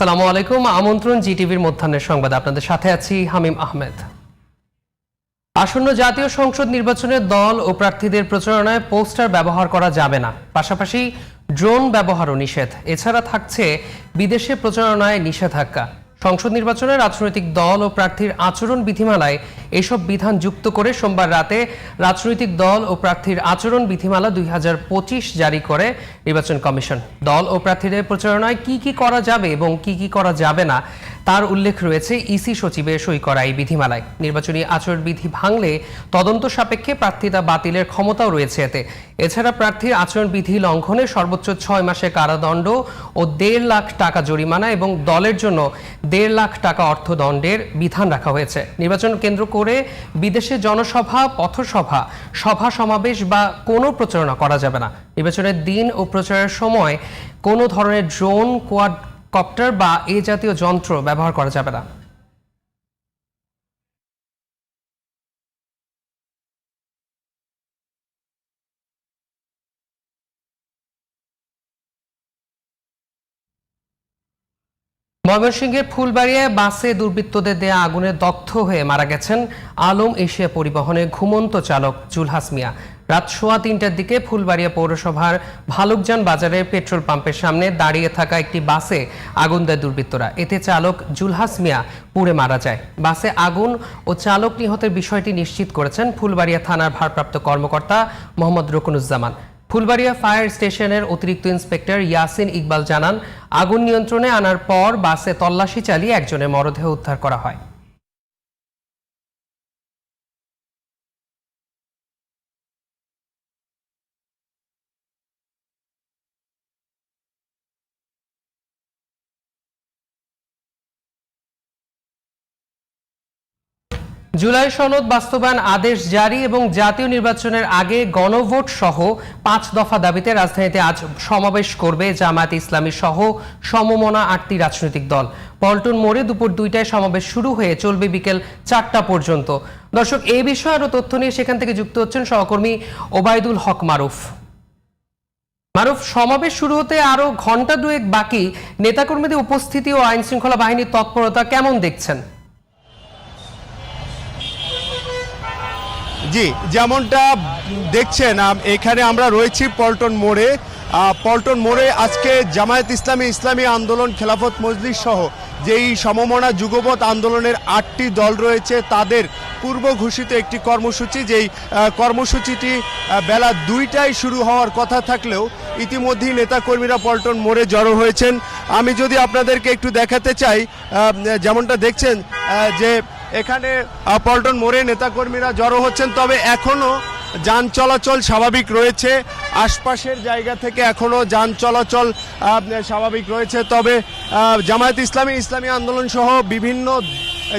আসসালামু আলাইকুম। আমন্ত্রণ জিটিভির মধ্যাহ্নের সংবাদ। আপনাদের সাথে আছি হামিম আহমেদ। আসন্ন জাতীয় সংসদ নির্বাচনে দল ও প্রার্থীদের প্রচারণায় পোস্টার ব্যবহার করা যাবে না। পাশাপাশি ড্রোন ব্যবহারও নিষেধ। এছাড়া থাকছে বিদেশে প্রচারণায় নিষেধাজ্ঞা। সংসদ নির্বাচনে রাজনৈতিক দল ও প্রার্থীর আচরণ বিধিমালায় এসব বিধান যুক্ত করে সোমবার রাতে রাজনৈতিক দল ও প্রার্থীর আচরণ বিধিমালা দুই হাজার পঁচিশ জারি করে নির্বাচন কমিশন। দল ও প্রার্থীদের প্রচারণায় কি কি করা যাবে এবং কি কি করা যাবে না তার উল্লেখ রয়েছে, ইসি সচিবের সই করা এই বিধিমালায়। নির্বাচনী আচরণবিধি ভাঙলে তদন্ত সাপেক্ষে প্রার্থিতা বাতিলের ক্ষমতাও রয়েছে এতে। এছাড়া প্রার্থীর আচরণবিধি লঙ্ঘনে সর্বোচ্চ ছয় মাসের কারাদণ্ড ও দেড় লাখ টাকা জরিমানা এবং দলের জন্য দেড় লাখ টাকা অর্থদণ্ডের বিধান রাখা হয়েছে। নির্বাচন কেন্দ্র করে বিদেশে জনসভা, পথসভা, সভা সমাবেশ বা কোনো প্রচারণা করা যাবে না। নির্বাচনের দিন ও প্রচারের সময় কোনো ধরনের ড্রোন, কোয়াড কপ্টার বা এ জাতীয় যন্ত্র ব্যবহার করা যাবে না। ময়মনসিংহের ফুলবাড়িয়ায় বাসে দুর্বৃত্তদের দেয়া আগুনে দগ্ধ হয়ে মারা গেছেন আলম এশিয়া পরিবহনের ঘুমন্ত চালক জুলহাস মিয়া। রাত সোয়া তিনটার দিকে ফুলবাড়িয়া পৌরসভার ভালুকজান বাজারের পেট্রোল পাম্পের সামনে দাঁড়িয়ে থাকা একটি বাসে আগুন দেয় দুর্বৃত্তরা। এতে চালক জুলহাস মিয়া পুড়ে মারা যায়। বাসে আগুন ও চালক নিহতের বিষয়টি নিশ্চিত করেছেন ফুলবাড়িয়া থানার ভারপ্রাপ্ত কর্মকর্তা মোহাম্মদ রকুনুজ্জামান। ফুলবাড়িয়া ফায়ার স্টেশনের অতিরিক্ত ইন্সপেক্টর ইয়াসিন ইকবাল জানান, আগুন নিয়ন্ত্রণে আনার পর বাসে তল্লাশি চালিয়ে একজনের মরদেহ উদ্ধার করা হয়। জুলাই সনদ বাস্তবায়ন আদেশ জারি এবং জাতীয় নির্বাচনের আগে গণভোট সহ পাঁচ দফা দাবিতে রাজধানীতে আজ সমাবেশ করবে জামায়াত ইসলামী সহ সমমনা আটটি রাজনৈতিক দল। পল্টন মোড়ে দুপুর দুইটায় সমাবেশ শুরু হয়ে চলবে বিকেল চারটা পর্যন্ত। দর্শক এই বিষয়ে আরও তথ্য নিয়ে সেখান থেকে যুক্ত হচ্ছেন সহকর্মী ওবায়দুল হক মারুফ। মারুফ, সমাবেশ শুরু হতে আরও ঘণ্টা দুয়েক বাকি। নেতাকর্মীদের উপস্থিতি ও আইন শৃঙ্খলা বাহিনীর তৎপরতা কেমন দেখছেন? জি, যেমনটা দেখছেন এখানে আমরা রয়েছি পল্টন মোড়ে। পল্টন মোড়ে আজকে জামায়াত ইসলামী ইসলামী আন্দোলন খেলাফত মজলিস সহ যেই সমমনা যুগপৎ আন্দোলনের আটটি দল রয়েছে, তাদের পূর্ব ঘোষিত একটি কর্মসূচি, যেই কর্মসূচিটি বেলা দুইটায় শুরু হওয়ার কথা থাকলেও ইতিমধ্যেই নেতাকর্মীরা পল্টন মোড়ে জড়ো হয়েছেন। আমি যদি আপনাদেরকে একটু দেখাতে চাই যেমনটা দেখছেন যে এখানে পল্টন মোড়ে নেতাকর্মীরা জড়ো হচ্ছেন, তবে এখনও যান চলাচল স্বাভাবিক রয়েছে। আশপাশের জায়গা থেকে এখনও যান চলাচল স্বাভাবিক রয়েছে। তবে জামায়াত ইসলামী ইসলামী আন্দোলন সহ বিভিন্ন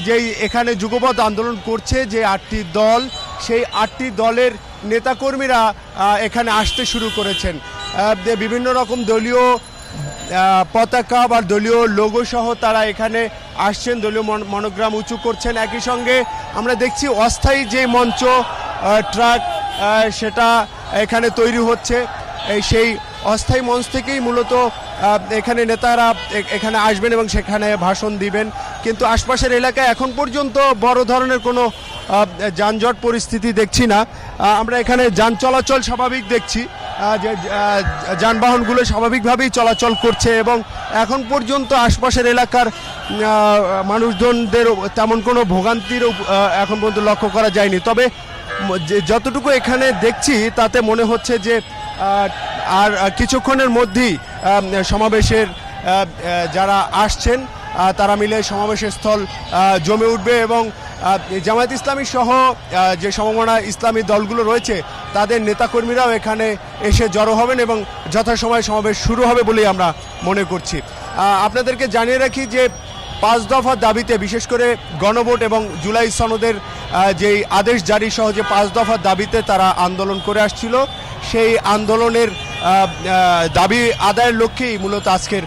যেই এখানে যুগপৎ আন্দোলন করছে, যে আটটি দল, সেই আটটি দলের নেতাকর্মীরা এখানে আসতে শুরু করেছেন। বিভিন্ন রকম দলীয় পতাকা বা দলীয় লোগো সহ তারা এখানে আসছেন, দলীয় মন- মনোগ্রাম উঁচু করছেন। একই সঙ্গে আমরা দেখছি অস্থায়ী যে মঞ্চ ট্রাক সেটা এখানে তৈরি হচ্ছে। সেই অস্থায়ী মঞ্চ থেকেই মূলত এখানে নেতারা এখানে আসবেন এবং সেখানে ভাষণ দিবেন। কিন্তু আশপাশের এলাকায় এখন পর্যন্ত বড় ধরনের কোনো যানজট পরিস্থিতি দেখছি না। আমরা এখানে যান চলাচল স্বাভাবিক দেখছি। যানবাহনগুলো স্বাভাবিকভাবেই চলাচল করছে এবং এখন পর্যন্ত আশপাশের এলাকার মানুষজনদের তেমন কোনো ভোগান্তির এখন পর্যন্ত লক্ষ্য করা যায়নি। তবে যতটুকু এখানে দেখছি, তাতে মনে হচ্ছে যে আর কিছুক্ষণের মধ্যেই সমাবেশের যারা আসছেন তারা মিলে সমাবেশের স্থল জমে উঠবে এবং জামায়াত ইসলামী সহ যে সমমনা ইসলামী দলগুলো রয়েছে, তাদের নেতাকর্মীরাও এখানে এসে জড়ো হবেন এবং যথাসময়ে সমাবেশ শুরু হবে বলেই আমরা মনে করছি। আপনাদেরকে জানিয়ে রাখি যে পাঁচ দফা দাবিতে, বিশেষ করে গণভোট এবং জুলাই সনদের যেই আদেশ জারি সহ যে পাঁচ দফা দাবিতে তারা আন্দোলন করে আসছিল, সেই আন্দোলনের দাবি আদায়ের লক্ষ্যেই মূলত আজকের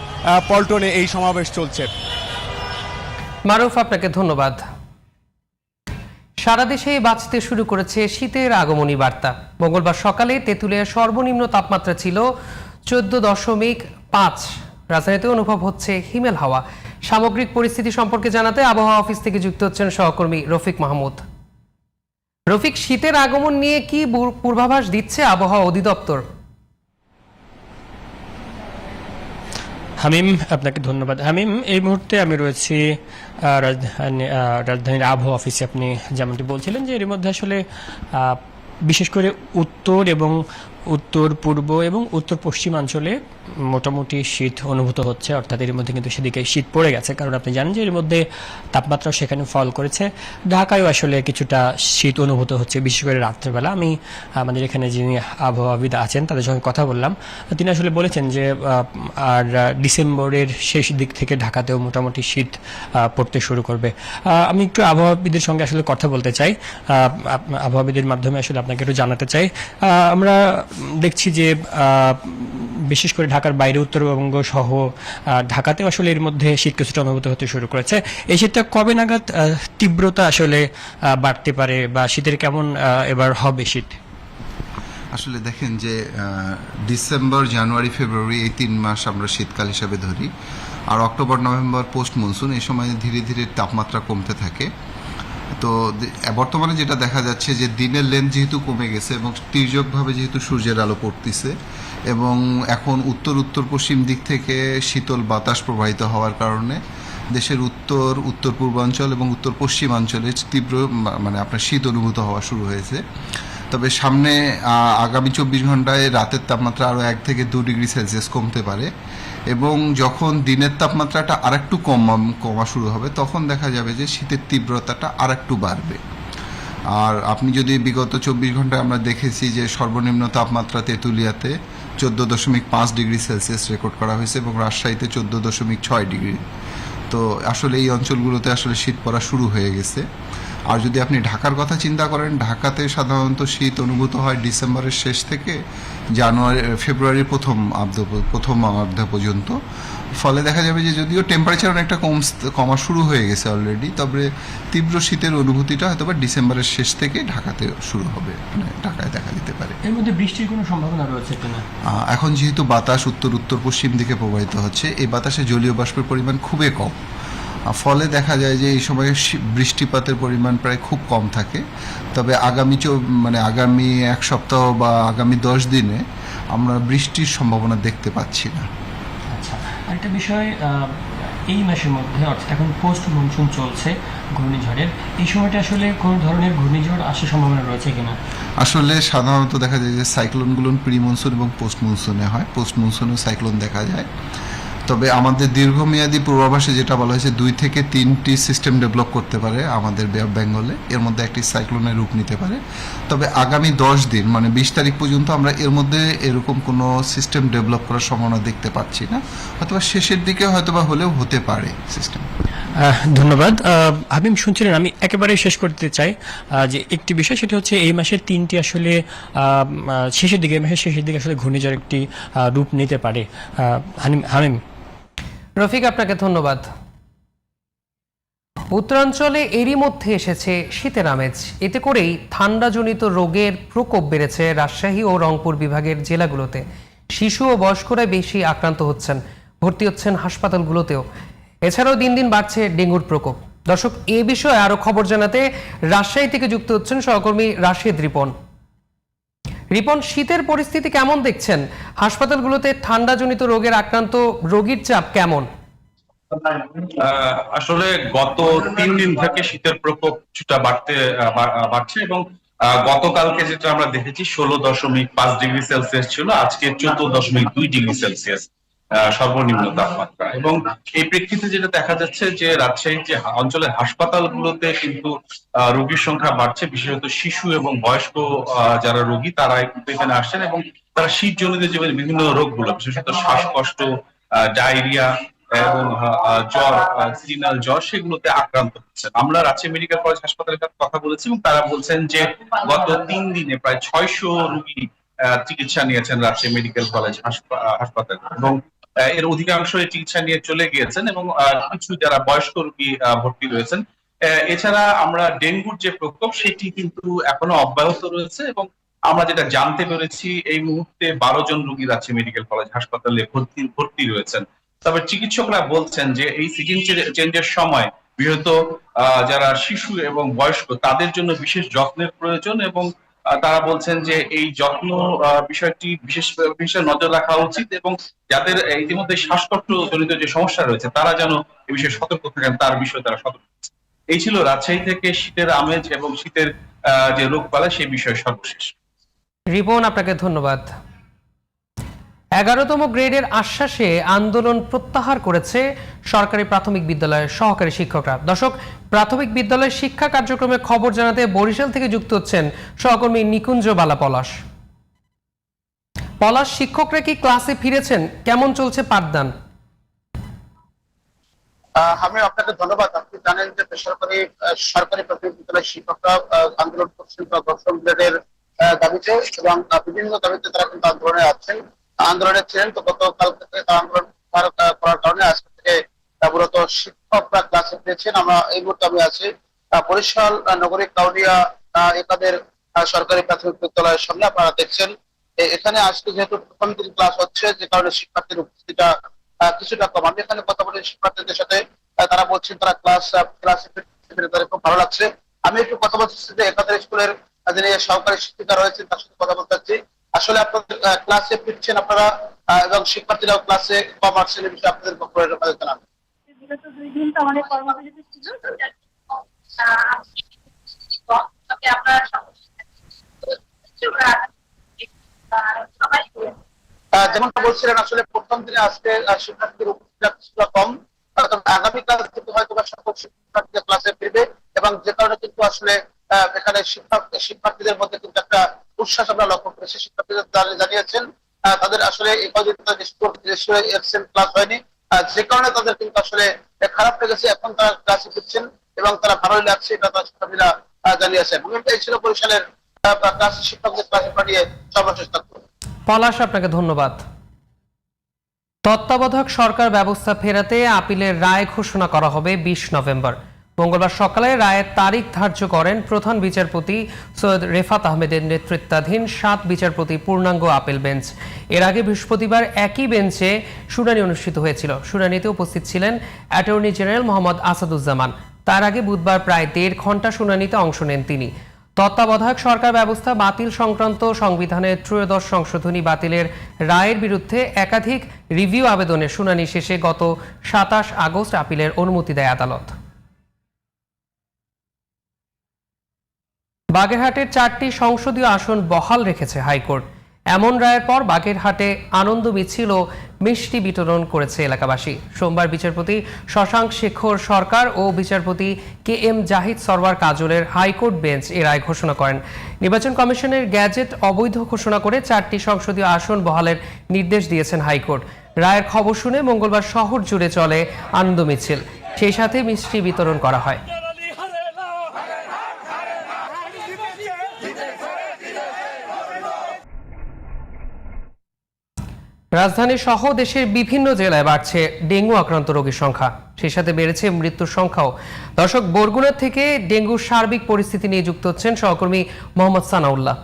পল্টনে এই সমাবেশ চলছে। মারুফ, আপনাকে ধন্যবাদ। সারা দেশেই বাঁচতে শুরু করেছে শীতের আগমনী বার্তা। মঙ্গলবার সকালে তেঁতুলিয়ার সর্বনিম্ন তাপমাত্রা ছিল চোদ্দ দশমিক পাঁচ। রাজধানীতে অনুভব হচ্ছে হিমেল হাওয়া। সামগ্রিক পরিস্থিতি সম্পর্কে জানাতে আবহাওয়া অফিস থেকে যুক্ত হচ্ছেন সহকর্মী রফিক মাহমুদ। রফিক, শীতের আগমন নিয়ে কি পূর্বাভাস দিচ্ছে আবহাওয়া অধিদপ্তর? হামিম, আপনাকে ধন্যবাদ। হামিম, এই মুহূর্তে আমি রয়েছি রাজধানী রাজধানীর আবহাওয়া অফিসে আপনি যেমনটি বলছিলেন যে এর মধ্যে আসলে বিশেষ করে উত্তর এবং উত্তর পূর্ব এবং উত্তর পশ্চিমাঞ্চলে মোটামুটি শীত অনুভূত হচ্ছে, অর্থাৎ এর মধ্যে কিন্তু সেদিকে শীত পড়ে গেছে। কারণ আপনি জানেন যে এর মধ্যে তাপমাত্রা সেখানে ফল করেছে। ঢাকায়ও আসলে কিছুটা শীত অনুভূত হচ্ছে, বিশেষ করে রাত্রেবেলা। আমি, আমাদের এখানে যিনি আবহাওয়াবিদ আছেন, তাদের সঙ্গে কথা বললাম। তিনি আসলে বলেছেন যে আর ডিসেম্বরের শেষ দিক থেকে ঢাকাতেও মোটামুটি শীত পড়তে শুরু করবে। আমি একটু আবহাওয়াবিদের সঙ্গে আসলে কথা বলতে চাই। আবহাওয়াবিদের মাধ্যমে আসলে আপনাকে একটু জানাতে চাই। আমরা দেখছি যে বিশেষ করে ঢাকার বাইরে উত্তরবঙ্গ সহ আহ, ঢাকাতেও আসলে এর মধ্যে শীত কিছুটা অনুভূত হতে শুরু করেছে। এই শীতটা কবে নাগাদ তীব্রতা আসলে বাড়তে পারে বা শীতের কেমন এবার হবে শীত? আসলে দেখেন যে ডিসেম্বর জানুয়ারি ফেব্রুয়ারি এই তিন মাস আমরা শীতকাল হিসাবে ধরি। আর অক্টোবর নভেম্বর পোস্ট মনসুন এই সময় ধীরে ধীরে তাপমাত্রা কমতে থাকে। তো বর্তমানে যেটা দেখা যাচ্ছে যে দিনের লেন্থ যেহেতু কমে গেছে এবং তির্যকভাবে যেহেতু সূর্যের আলো পড়তেছে এবং এখন উত্তর উত্তর পশ্চিম দিক থেকে শীতল বাতাস প্রবাহিত হওয়ার কারণে দেশের উত্তর উত্তর পূর্বাঞ্চল এবং উত্তর পশ্চিমাঞ্চলে তীব্র মানে আপনার শীত অনুভূত হওয়া শুরু হয়েছে। তবে সামনে আগামী চব্বিশ ঘন্টায় রাতের তাপমাত্রা আরও এক থেকে দু ডিগ্রি সেলসিয়াস কমতে পারে। এবং যখন দিনের তাপমাত্রাটা আরেকটু কমা কমা শুরু হবে, তখন দেখা যাবে যে শীতের তীব্রতাটা আরেকটু বাড়বে। আর আপনি যদি বিগত চব্বিশ ঘন্টায় আমরা দেখেছি যে সর্বনিম্ন তাপমাত্রা তেঁতুলিয়াতে চোদ্দ দশমিক পাঁচ ডিগ্রি সেলসিয়াস রেকর্ড করা হয়েছে এবং রাজশাহীতে চোদ্দ দশমিক ছয় ডিগ্রি। তো আসলে এই অঞ্চলগুলোতে আসলে শীত পড়া শুরু হয়ে গেছে। আর যদি আপনি ঢাকার কথা চিন্তা করেন ঢাকাতে সাধারণত শীত অনুভূত হয় ডিসেম্বরের শেষ থেকে জানুয়ারি ফেব্রুয়ারির প্রথম আর্ধ প্রথম অর্ধ পর্যন্ত। ফলে দেখা যাবে যে যদিও টেম্পারেচার অনেকটা কম কমা শুরু হয়ে গেছে অলরেডি তবে তীব্র শীতের অনুভূতিটা হয়তো বা ডিসেম্বরের শেষ থেকে ঢাকাতে শুরু হবে মানে ঢাকায় দেখা দিতে পারে। এর মধ্যে বৃষ্টির কোনো সম্ভাবনা রয়েছে কিনা? এখন যেহেতু বাতাস উত্তর উত্তর পশ্চিম দিকে প্রবাহিত হচ্ছে এই বাতাসে জলীয় বাষ্পের পরিমাণ খুবই কম। ফলে দেখা যায় যে এই সময় বৃষ্টিপাতের পরিমাণ প্রায় খুব কম থাকে। তবে আগামী চৌ মানে আগামী এক সপ্তাহ বা আগামী দশ দিনে আমরা বৃষ্টির সম্ভাবনা দেখতে পাচ্ছি না। আচ্ছা আরেকটা বিষয় এই মাসের মধ্যে অর্থাৎ এখন পোস্ট মনসুন চলছে ঘূর্ণিঝড়ের এই সময়টা আসলে কোনো ধরনের ঘূর্ণিঝড় আসার সম্ভাবনা রয়েছে কিনা? আসলে সাধারণত দেখা যায় যে সাইক্লোনগুলো প্রি মনসুন এবং পোস্ট মনসুনে হয়। পোস্ট মনসুনে সাইক্লোন দেখা যায়। তবে আমাদের দীর্ঘমেয়াদী পূর্বাভাসে যেটা বলা হয়েছে, দুই থেকে তিনটি সিস্টেম ডেভেলপ করতে পারে আমাদের বেঙ্গলে এর মধ্যে একটি সাইক্লোনের রূপ নিতে পারে। তবে আগামী দশ দিন মানে বিশ তারিখ পর্যন্ত আমরা এর মধ্যে এরকম কোনো সিস্টেম ডেভেলপ করার সম্ভাবনা দেখতে পাচ্ছি না। অথবা শেষের দিকে হয়তোবা হলেও হতে পারে সিস্টেম ধন্যবাদ। হাবিম শুনছিলেন, আমি একেবারে শেষ করতে চাই। যে একটি বিষয়, সেটা হচ্ছে এই মাসের তিনটি আসলে শেষের দিকে মাসের শেষের দিকে আসলে ঘূর্ণিঝড় একটি রূপ নিতে পারে। হামিম। রফিক, আপনাকে ধন্যবাদ। উত্তরাঞ্চলে এরই মধ্যে এসেছে শীতের আমেজ। এতে করেই ঠান্ডাজনিত রোগের প্রকোপ বেড়েছে রাজশাহী ও রংপুর বিভাগের জেলাগুলোতে। শিশু ও বয়স্করা বেশি আক্রান্ত হচ্ছেন, ভর্তি হচ্ছেন হাসপাতালগুলোতেও। এছাড়াও দিন দিন বাড়ছে ডেঙ্গুর প্রকোপ। দর্শক, এ বিষয়ে আরও খবর জানাতে রাজশাহী থেকে যুক্ত হচ্ছেন সহকর্মী রাশেদ রিপন। রিপন, শীতের পরিস্থিতি কেমন দেখছেন? হাসপাতালগুলোতে ঠান্ডাজনিত রোগের আক্রান্ত রোগীর চাপ কেমন? আসলে গত তিন দিন থেকে শীতের প্রকোপ কিছুটা বাড়তে বাড়ছে এবং গতকালকে যেটা আমরা দেখেছি, ষোলো দশমিক পাঁচ ডিগ্রি সেলসিয়াস ছিল, আজকে চোদ্দ দশমিক দুই ডিগ্রি সেলসিয়াস। সর্বনিম্ন তাপমাত্রা। এবং এই প্রেক্ষিতে যেটা দেখা যাচ্ছে যে রাজশাহীর যে অঞ্চলের হাসপাতালগুলোতে কিন্তু রোগীর সংখ্যা বাড়ছে বিশেষত শিশু এবং বয়স্ক যারা রোগী তারা কিন্তু এখানে আসছেন এবং তারা শীতজনিত যে বিভিন্ন রোগগুলো বিশেষত শ্বাসকষ্ট ডায়রিয়া এবং জ্বর সিজনাল জ্বর সেগুলোতে আক্রান্ত হচ্ছেন। আমরা রাজশাহী মেডিকেল কলেজ হাসপাতালের সাথে কথা বলেছি এবং তারা বলছেন যে গত তিন দিনে প্রায় ছয়শো রোগী আহ, চিকিৎসা নিয়েছেন রাজশাহী মেডিকেল কলেজ হাসপা- আহ, এবং এর অধিকাংশ চিকিৎসা নিয়ে চলে গিয়েছেন এবং কিছু যারা বয়স্ক রোগী ভর্তি রয়েছেন। এছাড়া আমরা ডেঙ্গুর যে প্রকোপ সেটি কিন্তু এখনও অব্যাহত রয়েছে এবং আমরা যেটা জানতে পেরেছি এই মুহূর্তে বারো জন রোগী রাজশাহী মেডিকেল কলেজ হাসপাতালে ভর্তি ভর্তি রয়েছেন। তবে চিকিৎসকরা বলছেন যে এই সিজন চেঞ্জের সময় আহ, যারা শিশু এবং বয়স্ক তাদের জন্য বিশেষ যত্নের প্রয়োজন এবং তারা বলছেন যে এই যত্ন বিষয়টি বিশেষ বিশেষ নজর রাখা উচিত এবং যাদের ইতিমধ্যে শ্বাসকষ্ট জনিত যে সমস্যা রয়েছে, তারা যেন এ বিষয়ে সতর্ক থাকেন, তার বিষয়ে তারা সতর্ক এই ছিল রাজশাহী থেকে শীতের আমেজ এবং শীতের যে রোগ পালা সেই বিষয়ে সর্বশেষ। রিপন, আপনাকে ধন্যবাদ। এগারোতম গ্রেডের আশ্বাসে আন্দোলন প্রত্যাহার করেছে সরকারি প্রাথমিক বিদ্যালয়ের সহকারী শিক্ষকরা। দর্শক, প্রাথমিক বিদ্যালয়ের শিক্ষা কার্যক্রমে খবর জানাতে বরিশাল থেকে যুক্ত হচ্ছেন সহকর্মী নিকুঞ্জ বালা পলাশ। পলাশ, শিক্ষকরা কি ক্লাসে ফিরেছেন? কেমন চলছে পাঠদান? আমি আপনাকে ধন্যবাদ। আপনি জানেন যে বেসরকারি সরকারি প্রাথমিক বিদ্যালয়ের শিক্ষকরা আন্দোলন করছেন বা দশম গ্রেডের দাবিতে এবং বিভিন্ন দাবিতে তারা কিন্তু আন্দোলনে আছেন। আন্দোলনে ছিলেন, তো গতকাল থেকে আন্দোলন করার কারণে আজকে থেকে মূলত শিক্ষকরা ক্লাসে ফিরেছেন আমরা এই মুহূর্তে আমি আছি বরিশাল নগরী কাউরিয়া একাদের সরকারি প্রাথমিক বিদ্যালয়ের সামনে আপনারা দেখছেন। এখানে আজকে যেহেতু প্রথম দিন ক্লাস হচ্ছে, যে কারণে শিক্ষার্থীর উপস্থিতিটা কিছুটা কম। আমি এখানে কথা বলি শিক্ষার্থীদের সাথে তারা বলছেন তারা ক্লাস ক্লাসে তাদের খুব ভালো লাগছে। আমি একটু কথা বলছি যে একাধারে স্কুলের যিনি সহকারী শিক্ষিকা রয়েছেন, তার সাথে কথা বলতে চাচ্ছি। আসলে আপনাদের ক্লাসে ফিরছেন আপনারা এবং শিক্ষার্থীরাও ক্লাসে কম আসছেন এই বিষয়ে আপনাদের বক্তব্য জানান বিগত দুই দিন তো আমাদের কর্মবিরতি ছিল যেমনটা বলছিলেন আসলে প্রথম দিনে আজকে শিক্ষার্থীদের উপস্থিতি কিছুটা কম আগামীকাল থেকে হয়তো বা সকল শিক্ষার্থীদের ক্লাসে ফিরবে এবং যে কারণে কিন্তু আসলে এখানে শিক্ষার্থীদের মধ্যে কিন্তু একটা উচ্ছ্বাস আমরা লক্ষ্য করেছি। শিক্ষার্থীদের জানি- জানিয়েছেন তাদের আসলে ক্লাস হয়নি। যে কারণে তাদের কিন্তু আসলে খারাপ লেগেছে। এখন তারা ক্লাসে ফিরছেন এবং তারা ভালোই লাগছে, এটা তার শিক্ষার্থীরা জানিয়েছেন এই ছিল বরিশালের ক্লাস শিক্ষকদের ক্লাসে পাঠিয়ে সর্বশেষ পলাশ, আপনাকে ধন্যবাদ। তত্ত্বাবধায়ক সরকার ব্যবস্থা ফেরাতে আপিলের রায় ঘোষণা করা হবে বিশ নভেম্বর। মঙ্গলবার সকালে রায়ের তারিখ ধার্য করেন প্রধান বিচারপতি সৈয়দ রেফাত আহমেদের নেতৃত্বাধীন সাত বিচারপতি পূর্ণাঙ্গ আপিল বেঞ্চ। এর আগে বৃহস্পতিবার একই বেঞ্চে শুনানি অনুষ্ঠিত হয়েছিল। শুনানিতে উপস্থিত ছিলেন অ্যাটর্নি জেনারেল মোহাম্মদ আসাদুজ্জামান। তার আগে বুধবার প্রায় দেড় ঘণ্টা শুনানিতে অংশ নেন তিনি। তত্ত্বাবধায়ক সরকার ব্যবস্থা বাতিল সংক্রান্ত সংবিধানের ত্রয়োদশ সংশোধনী বাতিলের রায়ের বিরুদ্ধে একাধিক রিভিউ আবেদনের শুনানি শেষে গত সাতাশ আগস্ট আপিলের অনুমতি দেয় আদালত। বাগেরহাটের চারটি সংসদীয় আসন বহাল রেখেছে হাইকোর্ট। এমন রায়ের পর বাগেরহাটে আনন্দ মিছিল ও মিষ্টি বিতরণ করেছে এলাকাবাসী। সোমবার বিচারপতি শশাঙ্ক শেখর সরকার ও বিচারপতি কে এম জাহিদ সরওয়ার কাজলের হাইকোর্ট বেঞ্চ এ রায় ঘোষণা করেন। নির্বাচন কমিশনের গ্যাজেট অবৈধ ঘোষণা করে চারটি সংসদীয় আসন বহালের নির্দেশ দিয়েছেন হাইকোর্ট। রায়ের খবর শুনে মঙ্গলবার শহর জুড়ে চলে আনন্দ মিছিল। সেই সাথে মিষ্টি বিতরণ করা হয়। রাজধানী সহ দেশের বিভিন্ন জেলায় বাড়ছে ডেঙ্গু আক্রান্ত রোগীর সংখ্যা। সেই সাথে বেড়েছে মৃত্যুর সংখ্যাও। দর্শক, বরগুনা থেকে ডেঙ্গুর সার্বিক পরিস্থিতি নিয়ে যুক্ত হচ্ছেন সহকর্মী মোহাম্মদ সানাউল্লাহ।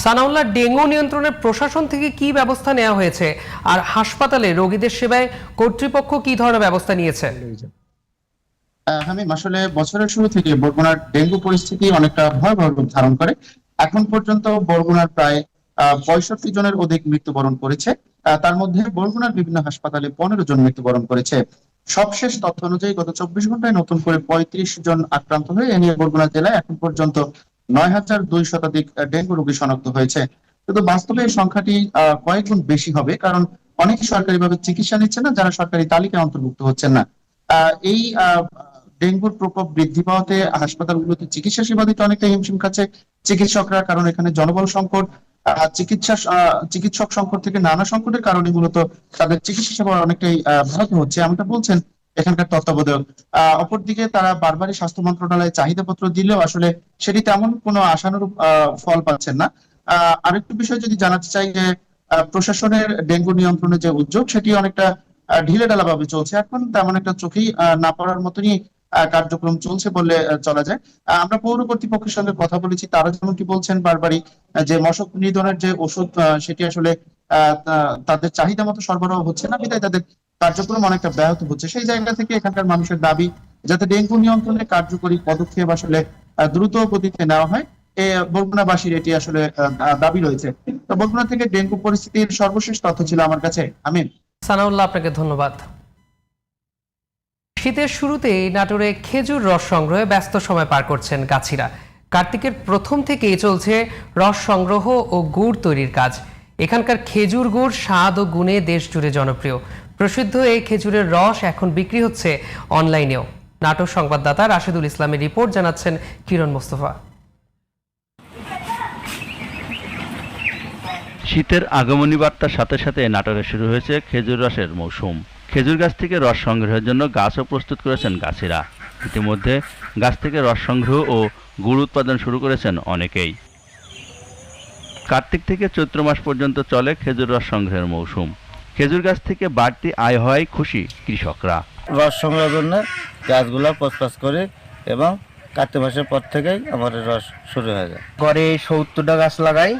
সানাউল্লাহ, ডেঙ্গু নিয়ন্ত্রণের প্রশাসন থেকে কি ব্যবস্থা নেওয়া হয়েছে? আর হাসপাতালে রোগীদের সেবায় কর্তৃপক্ষ কি ধরনের ব্যবস্থা নিয়েছে? হামিম, আসলে বছরের শুরু থেকে বরগুনার ডেঙ্গু পরিস্থিতি অনেকটা ভয়াবহ রূপ ধারণ করে। এখন পর্যন্ত বরগুনার প্রায় পঁয়ষট্টি জনের অধিক মৃত্যুবরণ করেছে। তার মধ্যে বরগুনার বিভিন্ন হাসপাতালে পনেরো জন মৃত্যুবরণ করেছে। সবশেষ তথ্য অনুযায়ী গত চব্বিশ ঘন্টায় নতুন করে পঁয়ত্রিশ জন আক্রান্ত হয়ে এ নিয়ে বরগুনা জেলায় এখন পর্যন্ত নয় হাজার দুই শতাধিক ডেঙ্গু রোগী শনাক্ত হয়েছে। কিন্তু বাস্তবে এই সংখ্যাটি কয়েক গুণ বেশি হবে, কারণ অনেকে সরকারিভাবে চিকিৎসা নিচ্ছে না, যারা সরকারি তালিকায় অন্তর্ভুক্ত হচ্ছেন না। এই ডেঙ্গুর প্রকোপ বৃদ্ধি পাওয়াতে হাসপাতালগুলোতে চিকিৎসা সেবা দিতে অনেকটা হিমশিম খাচ্ছে চিকিৎসকরা, কারণ এখানে জনবল সংকট। চিকিৎসা চিকিৎসক সংকট থেকে নানা সংকটের কারণে মূলত তাদের চিকিৎসা সেবা অনেকটাই ব্যাহত হচ্ছে। এমনটা বলছেন এখানকার তত্ত্বাবধায়ক। আহ, অপরদিকে তারা বারবারই স্বাস্থ্য মন্ত্রণালয়ে চাহিদাপত্র দিলেও আসলে সেটি তেমন কোনো আশানুরূপ ফল পাচ্ছেন না। আরেকটু বিষয় যদি জানাতে চাই যে প্রশাসনের ডেঙ্গু নিয়ন্ত্রণের যে উদ্যোগ সেটি অনেকটা ঢিলে ভাবে চলছে। এখন তেমন একটা চোখেই না পড়ার মতনই কার্যক্রম চলছে বলে চলা যায়। আমরা পৌর কর্তৃপক্ষের সঙ্গে কথা বলেছি তারা যেমনটি বলছেন বারবারই যে মশক নিধনের যে ওষুধ সেটি আসলে তাদের চাহিদা মতো সরবরাহ হচ্ছে না, বিধায় তাদের কার্যক্রম অনেকটা ব্যাহত হচ্ছে। সেই জায়গা থেকে এখানকার মানুষের দাবি যাতে ডেঙ্গু নিয়ন্ত্রণে কার্যকরী পদক্ষেপ আসলে দ্রুত গতিতে নেওয়া হয় বরগুনাবাসীর এটি আসলে দাবি রয়েছে। তো বরগুনা থেকে ডেঙ্গু পরিস্থিতির সর্বশেষ তথ্য ছিল আমার কাছে। আমিন। সানাউল্লাহ, আপনাকে ধন্যবাদ। শীতের শুরুতেই নাটোরে খেজুর রস সংগ্রহে ব্যস্ত সময় পার করছেন গাছিরা কার্তিকের প্রথম থেকেই চলছে রস সংগ্রহ ও গুড় তৈরির কাজ। এখানকার খেজুর গুড়, স্বাদ ও গুণে দেশ জুড়ে জনপ্রিয়। প্রসিদ্ধ এই খেজুরের রস এখন বিক্রি হচ্ছে অনলাইনেও। নাটক সংবাদদাতা রাশেদুল ইসলামের রিপোর্ট জানাচ্ছেন কিরণ মোস্তফা। শীতের আগমনী বার্তার সাথে সাথে নাটোরে শুরু হয়েছে খেজুর রসের মৌসুম। খেজুর গাছ থেকে রস সংগ্রহের জন্য গাছও প্রস্তুত করেছেন গাছিরা। ইতিমধ্যে গাছ থেকে রস সংগ্রহ ও গুড় উৎপাদন শুরু করেছেন অনেকেই। কার্তিক থেকে চৈত্র মাস পর্যন্ত চলে খেজুর রস সংগ্রহের মৌসুম। খেজুর গাছ থেকে বাড়তি আয় হওয়ায় খুশি কৃষকরা। রস সংগ্রহের জন্য গাছগুলো পচপাচ করে এবং কার্তিক মাসের পর থেকেই আমাদের রস শুরু হয়ে যায়। গড়ে সত্তরটা গাছ লাগাই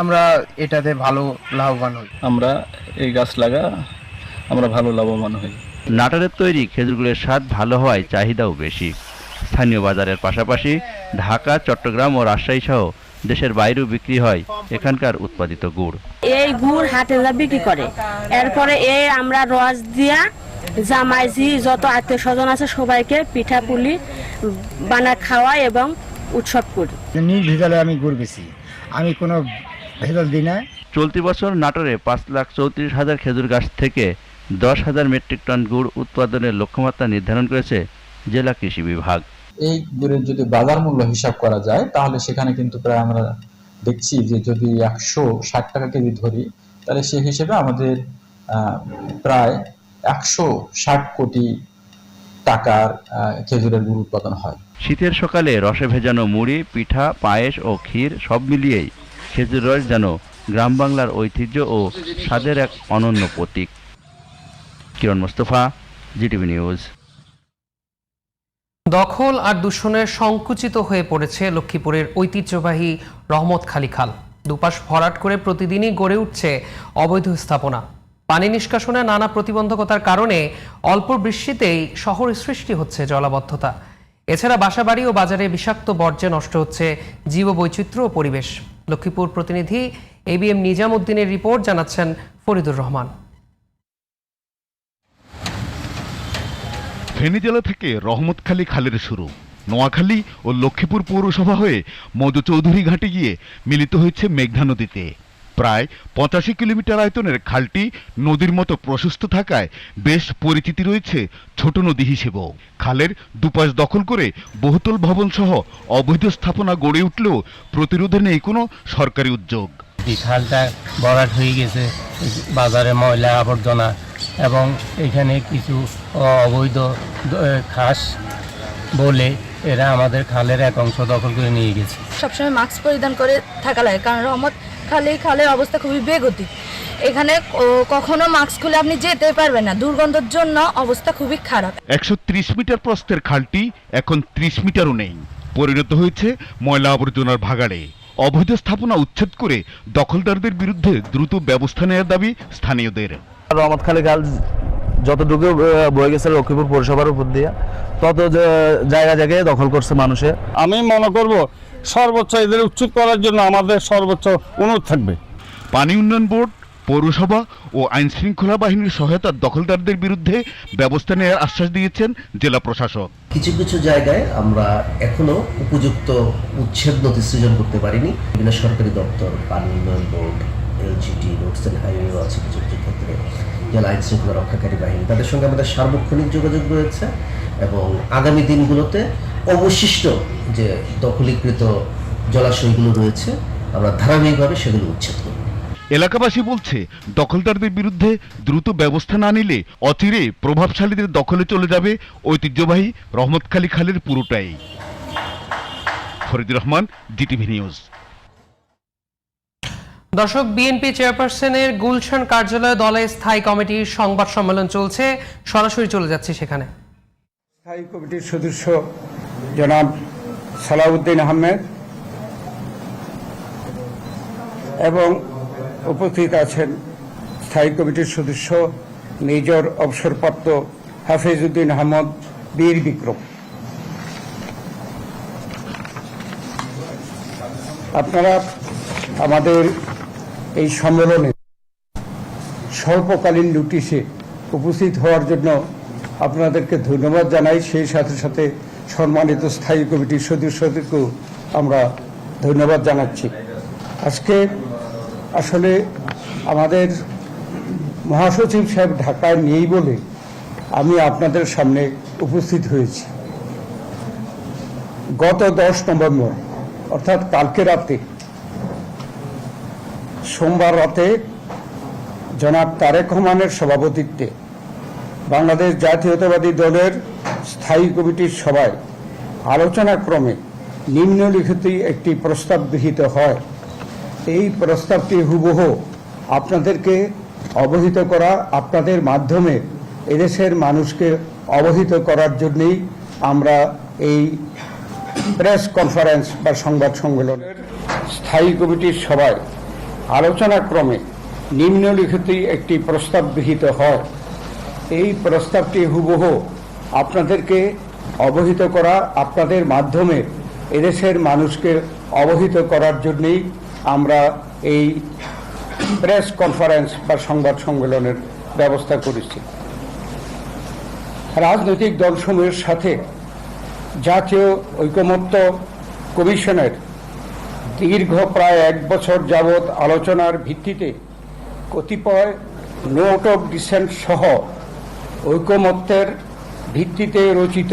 আমরা এটাতে ভালো লাভবান হই। আমরা এই গাছ লাগা আমরা ভালো লাভবান হই। নাটোরের তৈরি খেজুরগুলোর স্বাদ ভালো হওয়ায় চাহিদাও বেশি। স্থানীয় বাজারের পাশাপাশি ঢাকা চট্টগ্রাম ও রাজশাহী সহ দেশের বাইরেও বিক্রি হয় এখানকার উৎপাদিত গুড়। এই গুড় হাটে যা বিক্রি করে। এরপরে এ আমরা রস দিয়া জামাইজি যত আত্মীয় স্বজন আছে সবাইকে পিঠা পুলি বানা খাওয়াই এবং উৎসব করি। নির্ভেজালে আমি গুড় বেশি আমি কোনো ভেজাল দিই না। চলতি বছর নাটোরে পাঁচ লাখ চৌত্রিশ হাজার খেজুর গাছ থেকে দশ হাজার মেট্রিক টন গুড় উৎপাদনের লক্ষ্যমাত্রা নির্ধারণ করেছে জেলা কৃষি বিভাগ। এই গুড়ের যদি বাজার মূল্য হিসাব করা যায় তাহলে সেখানে কিন্তু প্রায় আমরা দেখছি যে যদি একশো ষাট টাকা কেজি ধরি তাহলে সে হিসেবে আমাদের প্রায় একশো ষাট কোটি টাকার খেজুরের গুড় উৎপাদন হয়। শীতের সকালে রসে ভেজানো মুড়ি পিঠা পায়েস ও ক্ষীর সব মিলিয়েই খেজুর রস যেন গ্রাম বাংলার ঐতিহ্য ও স্বাদের এক অনন্য প্রতীক। Kiran Mostafa, GTV news. দখল আর দূষণে সংকুচিত হয়ে পড়েছে লক্ষ্মীপুরের ঐতিহ্যবাহী রহমত খালি খাল। দুপাশ ভরাট করে প্রতিদিনই গড়ে উঠছে অবৈধ স্থাপনা। পানি নিষ্কাশনে নানা প্রতিবন্ধকতার কারণে অল্প বৃষ্টিতেই শহর সৃষ্টি হচ্ছে জলাবদ্ধতা। এছাড়া বাসাবাড়ি ও বাজারে বিষাক্ত বর্জ্যে নষ্ট হচ্ছে জীববৈচিত্র্য ও পরিবেশ। লক্ষ্মীপুর প্রতিনিধি এ বি এম নিজাম উদ্দিনের রিপোর্ট জানাচ্ছেন ফরিদুর রহমান। ফেনী জেলা থেকে রহমতখালী খালের শুরু। নোয়াখালী ও লক্ষ্মীপুর পৌরসভা হয়ে মধু চৌধুরী ঘাটে গিয়ে মিলিত হয়েছে মেঘনা নদীতে। প্রায় পঁচাশি কিলোমিটার আয়তনের খালটি নদীর মতো প্রশস্ত থাকায় বেশ পরিচিতি রয়েছে ছোট নদী হিসেবেও। খালের দুপাশ দখল করে বহুতল ভবন সহ অবৈধ স্থাপনা গড়ে উঠলেও প্রতিরোধে নেই কোনো সরকারি উদ্যোগ। খালটা ভরাট হয়ে গেছে বাজারে ময়লা আবর্জনা এবং এখানে কিছু অবৈধ খাস বলে এরা আমাদের খালের এক অংশ দখল করে নিয়ে গেছে। সবসময় মাস্ক পরিধান করে থাকা লাগে কারণ রহমত খালি খালের অবস্থা খুবই বেগতি এখানে কখনো মাস্ক খুলে আপনি যেতে পারবেন না দুর্গন্ধের জন্য অবস্থা খুবই খারাপ। একশো ত্রিশ মিটার প্রস্থের খালটি এখন ত্রিশ মিটারও নেই। পরিণত হয়েছে ময়লা আবর্জনার ভাগাড়ে। অবৈধ স্থাপনা উচ্ছেদ করে দখলদারদের বিরুদ্ধে দ্রুত ব্যবস্থা নেওয়ার দাবি স্থানীয়দের। রহমতখালী খাল যতটুকু বয়ে গেছে লক্ষ্মীপুর পৌরসভার উপর দিয়ে তত জায়গা জায়গায় দখল করছে মানুষে। আমি মনে করব সর্বোচ্চ এদের উচ্ছেদ করার জন্য আমাদের সর্বোচ্চ অনুরোধ থাকবে। পানি উন্নয়ন বোর্ড পৌরসভা ও আইন শৃঙ্খলা বাহিনীর সহায়তার দখলদারদের বিরুদ্ধে ব্যবস্থা নেওয়ার আশ্বাস দিয়েছেন জেলা প্রশাসক। কিছু কিছু জায়গায় আমরা এখনও উপযুক্ত উচ্ছেদ নথি সৃজন করতে পারিনি। বিভিন্ন সরকারি দপ্তর পানি উন্নয়ন বোর্ড এলজিটি রোডস অ্যান্ড হাইওয়েও আছে কিছু। ক্ষেত্রে জেলা আইন শৃঙ্খলা রক্ষাকারী বাহিনী। তাদের সঙ্গে আমাদের সার্বক্ষণিক যোগাযোগ রয়েছে এবং আগামী দিনগুলোতে অবশিষ্ট যে দখলীকৃত জলাশয়গুলো রয়েছে, আমরা ধারাবাহিকভাবে সেগুলো উচ্ছেদ করব। এলাকাবাসী বলছে, দখলদারদের বিরুদ্ধে দ্রুত ব্যবস্থা না নিলে অচিরে প্রভাবশালীদের দখলে চলে যাবে ঐতিহ্যবাহী রহমতখালী খালের পুরোটাই। Faridur Rahman GTV news. দর্শক, বিএনপি চেয়ারপারসনের গুলশান কার্যালয়ে দলের স্থায়ী কমিটির সংবাদ সম্মেলন চলছে। সরাসরি চলে যাচ্ছে সেখানে। স্থায়ী কমিটির সদস্য জনাব সালাউদ্দিন আহমেদ এবং উপস্থিত আছেন স্থায়ী কমিটির সদস্য মেজর অবসরপ্রাপ্ত হাফিজউদ্দিন আহমদ, বীর বিক্রম। আপনারা আমাদের এই সম্মেলনে স্বল্পকালীন নোটিশে উপস্থিত হওয়ার জন্য আপনাদেরকে ধন্যবাদ জানাই। সেই সাথে সাথে সম্মানিত স্থায়ী কমিটির সদস্যদেরকেও আমরা ধন্যবাদ জানাচ্ছি। আজকে আসলে আমাদের মহাসচিব সাহেব ঢাকায় নেই বলে আমি আপনাদের সামনে উপস্থিত হয়েছি। গত দশ নভেম্বর, অর্থাৎ কালকে রাতে সোমবার রাতে জনাব তারেক রহমানের সভাপতিত্বে বাংলাদেশ জাতীয়তাবাদী দলের স্থায়ী কমিটির সভায় আলোচনাক্রমে নিম্নলিখিত একটি প্রস্তাব গৃহীত হয়। এই প্রস্তাবটি হুবহু আপনাদেরকে অবহিত করা, আপনাদের মাধ্যমে এদেশের মানুষকে অবহিত করার জন্যই আমরা এই প্রেস কনফারেন্স বা সংবাদ সম্মেলনের স্থায়ী কমিটির সভায় আলোচনাক্রমে নিম্নলিখিত একটি প্রস্তাব গৃহীত হয়। এই প্রস্তাবটি হুবহু আপনাদেরকে অবহিত করা, আপনাদের মাধ্যমে এদেশের মানুষকে অবহিত করার জন্যেই আমরা এই প্রেস কনফারেন্স বা সংবাদ সম্মেলনের ব্যবস্থা করেছি। রাজনৈতিক দলসমূহের সাথে জাতীয় ঐকমত্য কমিশনের দীর্ঘ প্রায় এক বছর যাবৎ আলোচনার ভিত্তিতে কতিপয় নোট অফ ডিসেন্ট সহ ঐকমত্যের ভিত্তিতে রচিত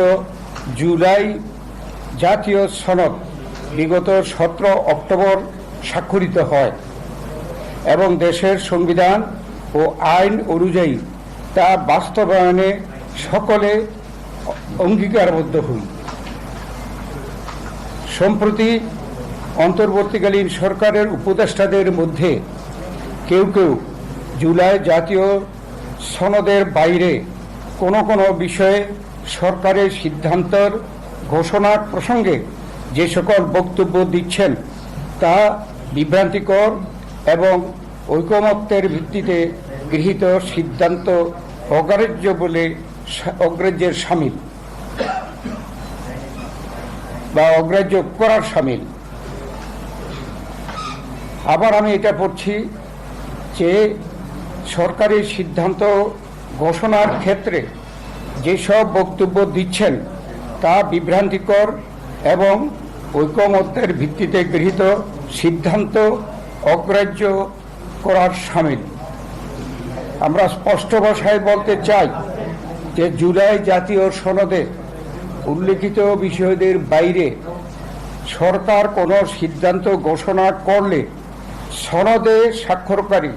জুলাই জাতীয় সনদ বিগত সতেরো অক্টোবর স্বাক্ষরিত হয় এবং দেশের সংবিধান ও আইন অনুযায়ী তা বাস্তবায়নে সকলে অঙ্গীকারবদ্ধ হই। সম্প্রতি অন্তর্বর্তীকালীন সরকারের উপদেষ্টাদের মধ্যে কেউ কেউ জুলাই জাতীয় সনদের বাইরে কোনো কোনো বিষয়ে সরকারের সিদ্ধান্তের ঘোষণার প্রসঙ্গে যে সকল বক্তব্য দিচ্ছেন তা বিভ্রান্তিকর এবং ঐকমত্যের ভিত্তিতে গৃহীত সিদ্ধান্ত অগ্রাহ্য বলে অগ্রাহ্যের সামিল বা অগ্রাহ্য করার সামিল। আবার আমি এটা পড়ছি যে সরকারি সিদ্ধান্ত ঘোষণার ক্ষেত্রে যেসব বক্তব্য দিচ্ছেন তা বিভ্রান্তিকর এবং ঐকমত্যের ভিত্তিতে গৃহীত সিদ্ধান্ত অগ্রাহ্য করার সামিল। আমরা স্পষ্ট ভাষায় বলতে চাই যে জুলাই জাতীয় সনদে উল্লেখিত বিষয়দের বাইরে সরকার কোনো সিদ্ধান্ত ঘোষণা করলে সনদে স্বাক্ষরকারী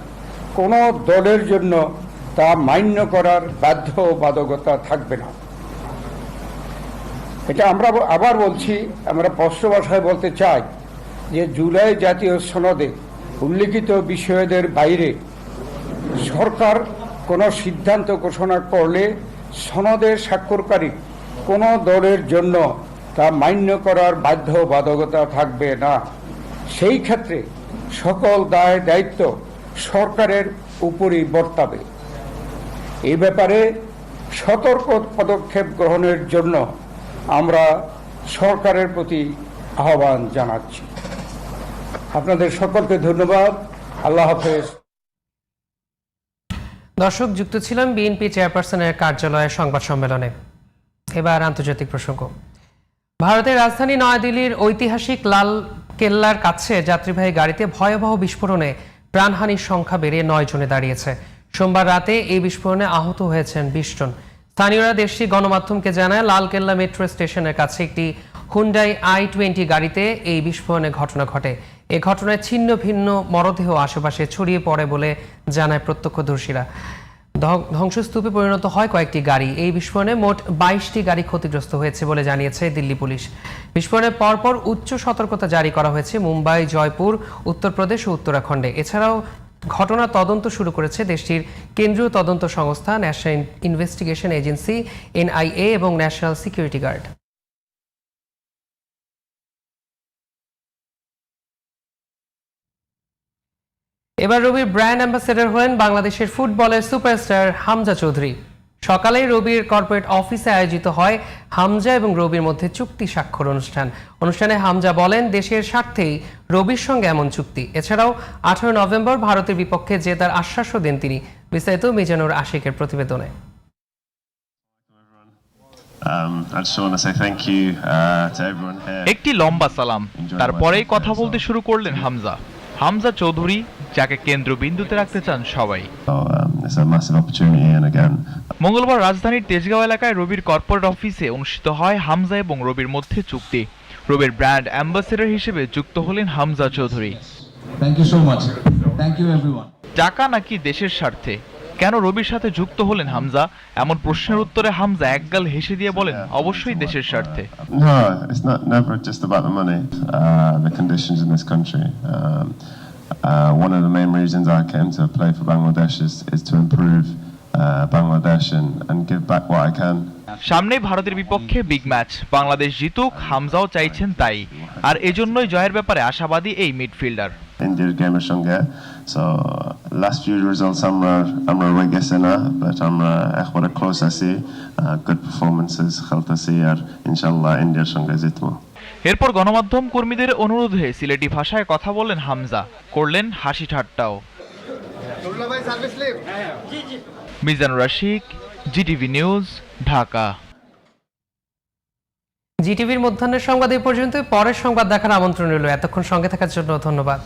কোনো দলের জন্য তা মান্য করার বাধ্যবাধকতা থাকবে না। এটা আমরা আবার বলছি, আমরা স্পষ্ট ভাষায় বলতে চাই যে জুলাই জাতীয় সনদে উল্লিখিত বিষয়দের বাইরে সরকার কোনো সিদ্ধান্ত ঘোষণা করলে সনদের স্বাক্ষরকারী কোনো দলের জন্য তা মান্য করার বাধ্যবাধকতা থাকবে না। সেই ক্ষেত্রে সকল দায় দায়িত্ব সরকারের উপরই বর্তাবে। এ ব্যাপারে সতর্ক পদক্ষেপ গ্রহণের জন্য আমরা সরকারের প্রতি আহ্বান জানাচ্ছি। আপনাদের সকলকে ধন্যবাদ। আল্লাহ হাফেজ। দর্শক, যুক্ত ছিলাম বিএনপি চেয়ারপারসনের কার্যালয়ে সংবাদ সম্মেলনে। এবার আন্তর্জাতিক প্রসঙ্গ। ভারতের রাজধানী নয়াদিল্লির ঐতিহাসিক লাল কেল্লার কাছে যাত্রীবাহী গাড়িতে ভয়াবহ বিস্ফোরণে প্রাণহানির সংখ্যা বেড়ে নয় জনে দাঁড়িয়েছে। সোমবার রাতে এই বিস্ফোরণে আহত হয়েছেন বিশ জন। স্থানীয়রা দেশটির গণমাধ্যমকে জানায়, লালকেল্লা মেট্রো স্টেশনের কাছে একটি হুন্ডাই আই টোয়েন্টি গাড়িতে এই বিস্ফোরণের ঘটনা ঘটে। এ ঘটনায় ছিন্ন ভিন্ন মরদেহ আশেপাশে ছড়িয়ে পড়ে বলে জানায় প্রত্যক্ষদর্শীরা। ধ্বংসস্তূপে পরিণত হয় কয়েকটি গাড়ি। এই বিস্ফোরণে মোট বাইশটি গাড়ি ক্ষতিগ্রস্ত হয়েছে বলে জানিয়েছে দিল্লি পুলিশ। বিস্ফোরণের পরপর উচ্চ সতর্কতা জারি করা হয়েছে মুম্বাই, জয়পুর, উত্তরপ্রদেশ ও উত্তরাখণ্ডে। এছাড়াও ঘটনা তদন্ত শুরু করেছে দেশটির কেন্দ্রীয় তদন্ত সংস্থা, ন্যাশনাল ইনভেস্টিগেশন এজেন্সি, এনআইএ এবং ন্যাশনাল সিকিউরিটি গার্ড। এবার রবির ব্র্যান্ড অ্যাম্বাসেডর হলেন বাংলাদেশের ফুটবলের সুপারস্টার হামজা চৌধুরী। সকালে রবির কর্পোরেট অফিসে আয়োজিত হয় হামজা এবং রবির মধ্যে চুক্তি স্বাক্ষর অনুষ্ঠান। অনুষ্ঠানে হামজা বলেন দেশের স্বার্থেই রবির সঙ্গে এমন চুক্তি। এছাড়াও আঠারো নভেম্বর ভারতের বিপক্ষে জেতার আশ্বাসও দেন তিনি বিস্তারিত মিজানুর আশিকের প্রতিবেদনে। একটি লম্বা সালাম। তারপরেই কথা বলতে শুরু করলেন হামজা। হামজা চৌধুরী যাকে কেন্দ্রবিন্দুতে রাখতে চান সবাই। মঙ্গলবার রাজধানীর তেজগাঁও এলাকায় রবির কর্পোরেট অফিসে অনুষ্ঠিত হয় হামজা এবং রবির মধ্যে চুক্তি। রবির ব্র্যান্ড অ্যাম্বাসেডর হিসেবে যুক্ত হলেন হামজা চৌধুরী। টাকা নাকি দেশের স্বার্থে? কেন রবির সাথে যুক্ত হলেন হামজা? এমন প্রশ্নের উত্তরে হামজা একগাল হেসে দিয়ে বলেন অবশ্যই দেশের স্বার্থে। No, it's not never just about the money, uh, the conditions in this country. Um, uh, one of the main reasons I came to play for Bangladesh is, is to improve uh, Bangladesh and, and give back what I can. সামনে ভারতের বিপক্ষে big match Bangladesh জিতুক হামজাও চাইছেন তাই আর এজন্যই জয়ের ব্যাপারে আশাবাদী এই মিডফিল্ডার ইন্ডিয়ার গেমের সঙ্গে সো লাস্ট ফিউ রেজাল্টস আমরা আমরা রয়ে গেছে না বাট আমরা একবারে ক্লোজ আছি গুড পারফরমেন্সেস খেলতেছি আর ইনশাল্লাহ ইন্ডিয়ার সঙ্গে জিতবো এরপর গণমাধ্যম কর্মীদের অনুরোধে সিলেটি ভাষায় কথা বললেন হামজা। করলেন হাসি ঠাট্টাও। Mizanur Rashik GTV news Dhaka. জিটিভির মধ্যাহ্নের সংবাদ এই পর্যন্ত পরের সংবাদ দেখার আমন্ত্রণ রইল। এতক্ষণ সঙ্গে থাকার জন্য ধন্যবাদ।